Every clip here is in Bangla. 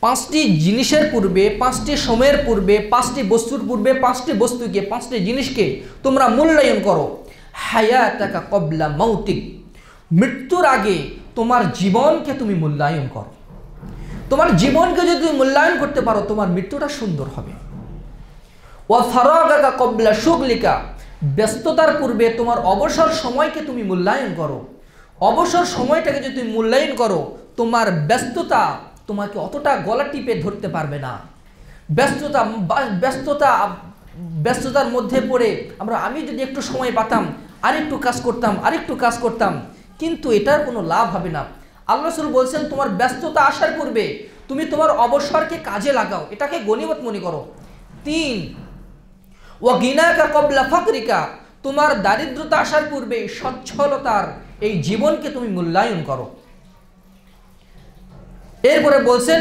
পাঁচটি জিনিসের পূর্বে, পাঁচটি সময়ের পূর্বে, পাঁচটি বস্তুর পূর্বে, পাঁচটি বস্তুকে, পাঁচটি জিনিসকে তোমরা মূল্যায়ন করো। হায়া টাকা কবলা মৌতিক মৃত্যুর আগে তোমার জীবনকে তুমি মূল্যায়ন করো। তোমার জীবনকে যদি তুমি মূল্যায়ন করতে পারো, তোমার মৃত্যুটা সুন্দর হবে। ও ফারাগাকা কবলা সুগলিকা ব্যস্ততার পূর্বে তোমার অবসর সময়কে তুমি মূল্যায়ন করো। অবসর সময়টাকে যদি তুমি মূল্যায়ন করো, তোমার ব্যস্ততা তোমাকে অতটা গলা টিপে ধরতে পারবে না। ব্যস্ততা ব্যস্ততা, ব্যস্ততার মধ্যে পড়ে আমরা, আমি যদি একটু সময় পাতাম, আরেকটু কাজ করতাম, আরেকটু কাজ করতাম, কিন্তু এটার কোনো লাভ হবে না। আল্লাহ রসুল বলছেন, তোমার ব্যস্ততা আসার পূর্বে তুমি তোমার অবসরকে কাজে লাগাও, এটাকে গণিমত মনে করো। তিন ও গিনাকা কবলা ফকরিকা তোমার দারিদ্রতা আসার পূর্বে সচ্ছলতার এই জীবনকে তুমি মূল্যায়ন করো। এরপরে বলছেন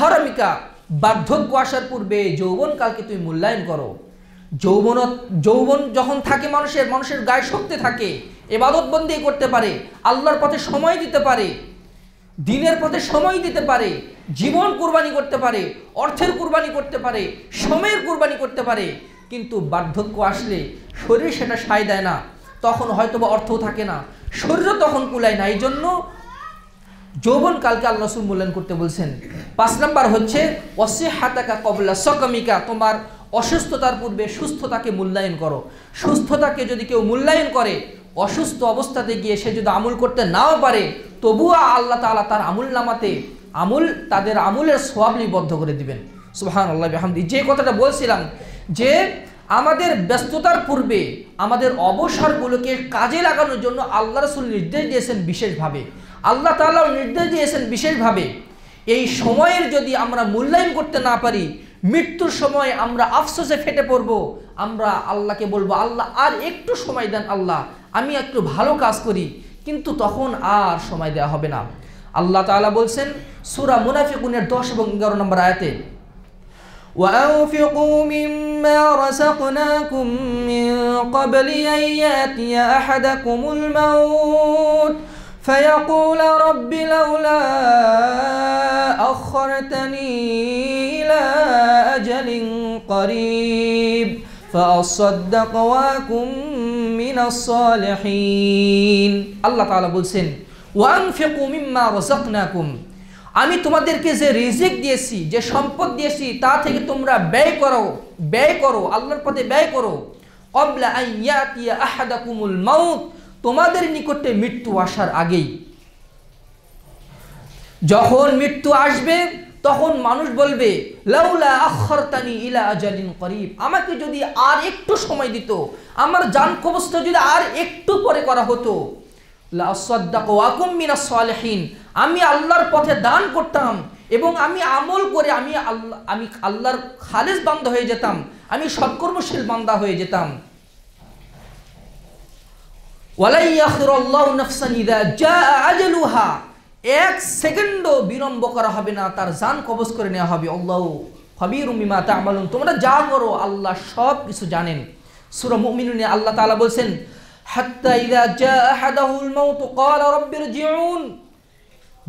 হরমিকা। বার্ধক্য আসার পূর্বে যৌবনকালকে তুমি মূল্যায়ন করো। যৌবন যৌবন যখন থাকে মানুষের মানুষের গায়ে শক্তি থাকে, এবাদত বন্দি করতে পারে, আল্লাহর পথে সময় দিতে পারে, দিনের পথে সময় দিতে পারে, জীবন কুরবানি করতে পারে, অর্থের কুরবানি করতে পারে, সময়ের কুরবানি করতে পারে, কিন্তু বার্ধক্য আসলে শরীর সেটা সায় দেয় না। তখন হয়তো বা অর্থও থাকে না। শরীরও তখন কুলায় না। এই জন্য যৌবনকালকে আল্লাহ রসুল মূল্যায়ন করতে বলছেন। পাঁচ নাম্বার হচ্ছে অসে হাতাকা কবলা সকমিকা তোমার অসুস্থতার পূর্বে সুস্থতাকে মূল্যায়ন করো। সুস্থতাকে যদি কেউ মূল্যায়ন করে, অসুস্থ অবস্থাতে গিয়ে সে যদি আমুল করতে নাও পারে, তবুও আল্লাহ তালা তার আমুল নামাতে, আমুল তাদের আমুলের সোয়াব লিপিবদ্ধ করে দিবেন। সুহান আল্লাহ হামদি যে কথাটা বলছিলাম, যে আমাদের ব্যস্ততার পূর্বে আমাদের অবসরগুলোকে কাজে লাগানোর জন্য আল্লাহ রসুল নির্দেশ দিয়েছেন বিশেষভাবে। আল্লাহ তালাও নির্দেশ দিয়েছেন বিশেষভাবে এই সময়ের যদি আমরা মূল্যায়ন করতে না পারি মৃত্যুর সময় আমরা আফসোসে ফেটে পড়ব আমরা আল্লাহকে বলবো আল্লাহ আর একটু সময় দেন আল্লাহ আমি একটু ভালো কাজ করি কিন্তু তখন আর সময় দেওয়া হবে না আল্লাহ তাআলা বলছেন সূরা মুনাফিকুনের 10 এবং 11 নম্বর আয়াতে وأنفقوا مما رزقناكم من قبل أن يأتي أحدكم الموت فيقول رب لولا أخرتني إلى أجل قريب فأصدق وأكن من الصالحين আল্লাহ তাআলা বলছেন ওয়ানফিকু মিম্মা রাযাকনাকুম আমি তোমাদেরকে যে রিজিক দিয়েছি যে সম্পদ দিয়েছি তা থেকে তোমরা ব্যয় করো ব্যয় করো আল্লাহর পথে ব্যয় করো কবলা আন ইয়াতিয়া আহাদাকুমুল মাউত তোমাদের নিকটে মৃত্যু আসার আগেই। যখন মৃত্যু আসবে, তখন মানুষ বলবে, লাউলা আখরতানি ইলা আজালিন করিব। আমাকে যদি আর একটু সময় দিত, আমার জান কবস্থ যদি আর একটু পরে করা হতো আমি আল্লাহর পথে দান করতাম এবং আমি আমল করে আমি আল্লাহ, আমি আল্লাহর খালেজ বান্দা হয়ে যেতাম, আমি সৎকর্মশীল বান্দা হয়ে যেতাম। এক সেকেন্ডও বিলম্ব করা হবে না, তার জান কবজ করে নেওয়া হবে। আল্লাহ হবির উমিমা তামালুন। তোমরা যা করো আল্লাহ সব কিছু জানেন। সুরা মুমিনুনে আল্লাহ তাআলা বলছেন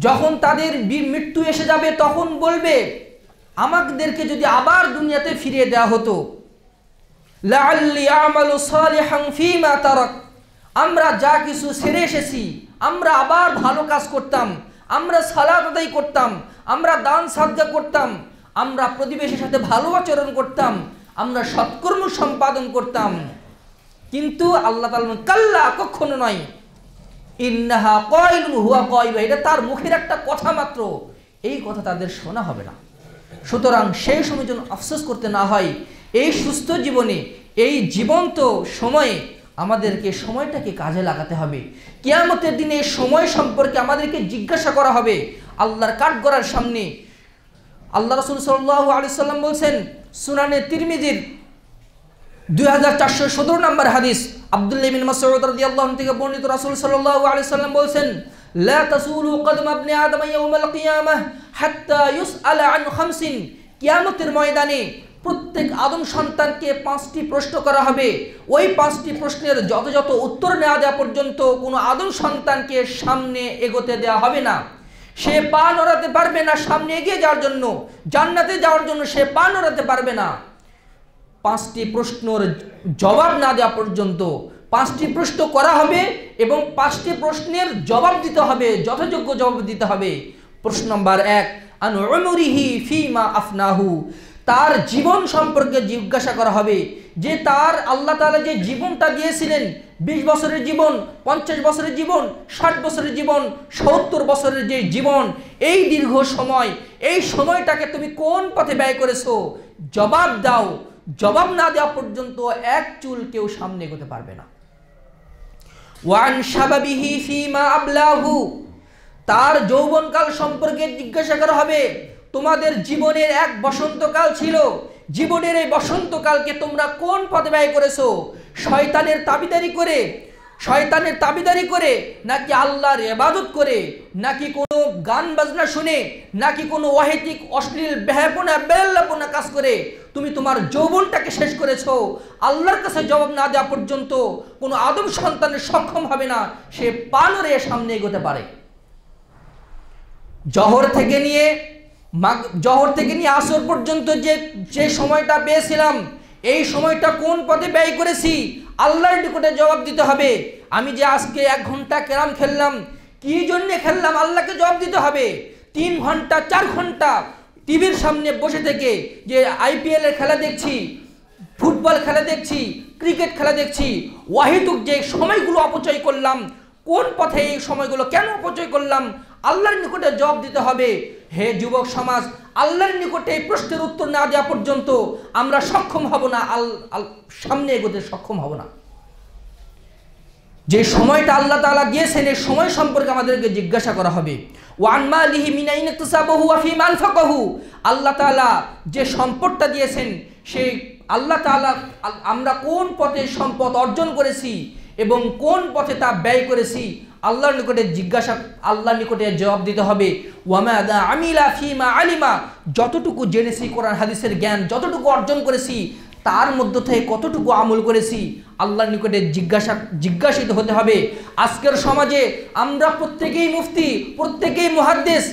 যখন তাদের মৃত্যু এসে যাবে, তখন বলবে, আমাদেরকে যদি আবার দুনিয়াতে ফিরিয়ে দেওয়া হতো, লাআল্লি আমালু সালিহান ফীমা তারাক। আমরা যা কিছু সেরে এসেছি, আমরা আবার ভালো কাজ করতাম, আমরা সালাত আদায় করতাম, আমরা দান সাদগা করতাম, আমরা প্রতিবেশীর সাথে ভালো আচরণ করতাম, আমরা সৎকর্ম সম্পাদন করতাম। কিন্তু আল্লাহ কাল্লা, কখনো নয়। ইন্নাহা কয়লুন, হুয়া কয়বা এটা তার মুখের একটা কথা মাত্র। এই কথা তাদের শোনা হবে না। সুতরাং সেই সময় যেন আফসোস করতে না হয়, এই সুস্থ জীবনে, এই জীবন্ত সময়ে আমাদেরকে সময়টাকে কাজে লাগাতে হবে। কিয়ামতের দিনে সময় সম্পর্কে আমাদেরকে জিজ্ঞাসা করা হবে আল্লাহর কাঠগড়ার সামনে। আল্লাহ রসুল সাল্লাহ আলি সাল্লাম বলছেন, সুনানে তিরমিজির দুই হাজার চারশো সতেরো নম্বর হাদিস, আব্দুল্লাহ বিন মাসউদ রাদিয়াল্লাহু থেকে বর্ণিত রাসূল সাল্লাল্লাহু আলাইহি সাল্লাম বলেছেন, লা তাসুলু কদম ইবনে আদম আন খামসিন। কিয়ামতের ময়দানে প্রত্যেক আদম সন্তানকে পাঁচটি প্রশ্ন করা হবে। ওই পাঁচটি প্রশ্নের যত উত্তর নেওয়া দেওয়া পর্যন্ত কোনো আদম সন্তানকে সামনে এগোতে দেওয়া হবে না। সে পা নড়াতে পারবে না সামনে এগিয়ে যাওয়ার জন্য। জান্নাতে যাওয়ার জন্য সে পা নড়াতে পারবে না। পাঁচটি প্রশ্নের জবাব না দেওয়া পর্যন্ত পাঁচটি প্রশ্ন করা হবে এবং পাঁচটি প্রশ্নের জবাব দিতে হবে, যথাযোগ্য জবাব দিতে হবে। প্রশ্ন নম্বর এক, আন ফিমা আফনাহু। তার জীবন সম্পর্কে জিজ্ঞাসা করা হবে যে তার আল্লাহ তাআলা যে জীবনটা দিয়েছিলেন, বিশ বছরের জীবন, পঞ্চাশ বছরের জীবন, ষাট বছরের জীবন, সত্তর বছরের যে জীবন, এই দীর্ঘ সময়, এই সময়টাকে তুমি কোন পথে ব্যয় করেছ? জবাব দাও। জবাব না দেওয়া পর্যন্ত এক চুল কেউ সামনে এগোতে পারবে না। ওয়ান আবলাহু। তার যৌবনকাল সম্পর্কে জিজ্ঞাসা করা হবে তোমাদের জীবনের এক বসন্তকাল ছিল। জীবনের এই বসন্তকালকে তোমরা কোন পথে ব্যয় করেছ? শয়তানের তাবিদারি করে, শয়তানের তাবিদারি করে, নাকি আল্লাহর এবাদত করে, নাকি কোনো গান বাজনা শুনে, নাকি কোনো অহেতিক, অশ্লীল ব্যাহাপনা বেল্লাপনা কাজ করে? তুমি তোমার যৌবনটাকে শেষ করেছ। আল্লাহর কাছে জবাব না দেওয়া পর্যন্ত কোনো আদম সন্তানের সক্ষম হবে না, সে পানরে সামনে এগোতে পারে। জহর থেকে নিয়ে জহর থেকে নিয়ে আসর পর্যন্ত যে যে সময়টা পেয়েছিলাম, এই সময়টা কোন পথে ব্যয় করেছি? আল্লাহর নিকটে জবাব দিতে হবে। আমি যে আজকে এক ঘণ্টা ক্যারাম খেললাম, কি জন্যে খেললাম? আল্লাহকে জবাব দিতে হবে। তিন ঘণ্টা, চার ঘণ্টা টিভির সামনে বসে থেকে যে আইপিএল এর খেলা দেখছি, ফুটবল খেলা দেখছি, ক্রিকেট খেলা দেখছি ওয়াহিদুক যে সময়গুলো অপচয় করলাম, কোন পথে এই সময়গুলো কেন অপচয় করলাম? আল্লাহর নিকটে জবাব দিতে হবে। হে যুবক সমাজ, আল্লাহর নিকটে এই প্রশ্নের উত্তর না দেওয়া পর্যন্ত আমরা সক্ষম হব না, আল সামনে এগোতে সক্ষম হব না। যে সময়টা আল্লাহ তালা দিয়েছেন, এই সময় সম্পর্কে আমাদেরকে জিজ্ঞাসা করা হবে। ওয়ানমা লিহি মিনাইন তুসাবহু আফিম আনফাকাহু। আল্লাহ তাআলা যে সম্পদটা দিয়েছেন, সেই আল্লাহ তাআলা আমরা কোন পথে সম্পদ অর্জন করেছি এবং কোন পথে তা ব্যয় করেছি আল্লাহর নিকটে জিজ্ঞাসা, আল্লাহর নিকটে জবাব দিতে হবে। ওয়ামাদা আমিলা ফিমা আলিমা। যতটুকু জেনেছি কোরআন, হাদিসের জ্ঞান, যতটুকু অর্জন করেছি, তার মধ্য থেকে কতটুকু আমল করেছি, আল্লাহর নিকটে জিজ্ঞাসা, জিজ্ঞাসিত হতে হবে। আজকের সমাজে আমরা প্রত্যেকেই মুফতি, প্রত্যেকেই মহাদ্দেশ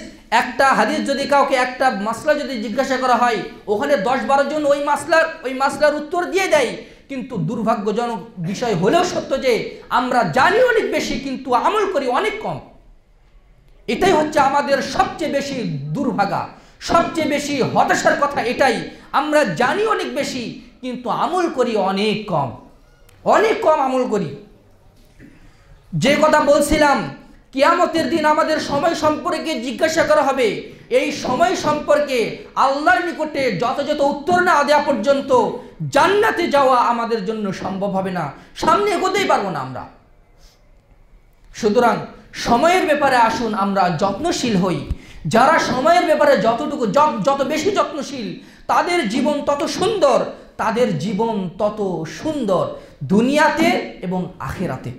একটা হাদিস যদি কাউকে, একটা মাসলা যদি জিজ্ঞাসা করা হয়, ওখানে দশ বারো জন ওই মাসলার ওই মাসলার উত্তর দিয়ে দেয়। কিন্তু দুর্ভাগ্যজনক বিষয় হলেও সত্য যে আমরা জানি অনেক বেশি, কিন্তু আমল করি অনেক কম। এটাই হচ্ছে আমাদের সবচেয়ে বেশি দুর্ভাগা, সবচেয়ে বেশি হতাশার কথা এটাই। আমরা জানি অনেক বেশি, কিন্তু আমল করি অনেক কম। অনেক কম আমল করি। যে কথা বলছিলাম, কিয়ামতের দিন আমাদের সময় সম্পর্কে জিজ্ঞাসা করা হবে এই সময় সম্পর্কে আল্লাহর নিকটে যথাযথ উত্তর না দেওয়া পর্যন্ত জান্নাতে যাওয়া আমাদের জন্য সম্ভব হবে না। সামনে এগোতেই পারব না আমরা। সুতরাং সময়ের ব্যাপারে আসুন, আমরা যত্নশীল হই। যারা সময়ের ব্যাপারে যতটুকু যত বেশি যত্নশীল, তাদের জীবন তত সুন্দর, তাদের জীবন তত সুন্দর, দুনিয়াতে এবং আখেরাতে।